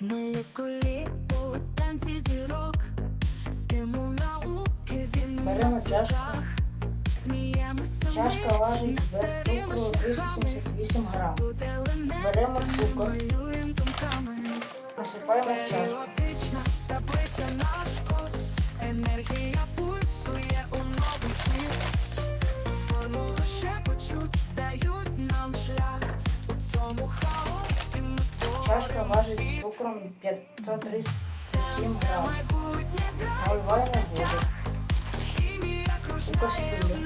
Молекулі у танці зірок, стимул науки, він Беремо чашку. ми, Чашка важить без цукру шлях. 378 грам. Беремо цукор, насипаємо в чашку. Чашка важить з цукром 537 грам. Наливаємо воду. хімія кастрюлю.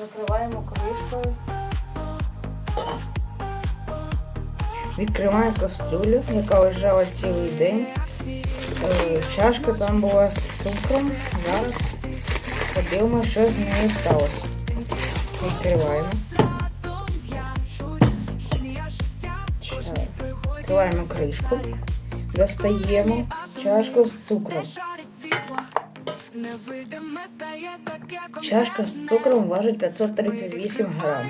Закриваємо кришкою. Відкриваємо кастрюлю, яка лежала цілий день. Чашка там була з цукром. Зараз подивимося, що з нею сталося. Відкриваємо. Відкриваємо кришку. Достаємо чашку з цукром. Чашка з цукром важить 538 грам.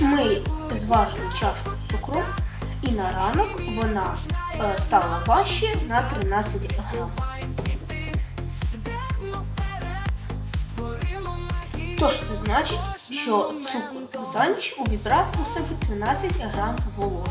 Ми зважили чашку з цукром, і на ранок вона е, стала важче на 13 грам. Тож це значить, що цукор за увібрав у себе 13 грам вологи.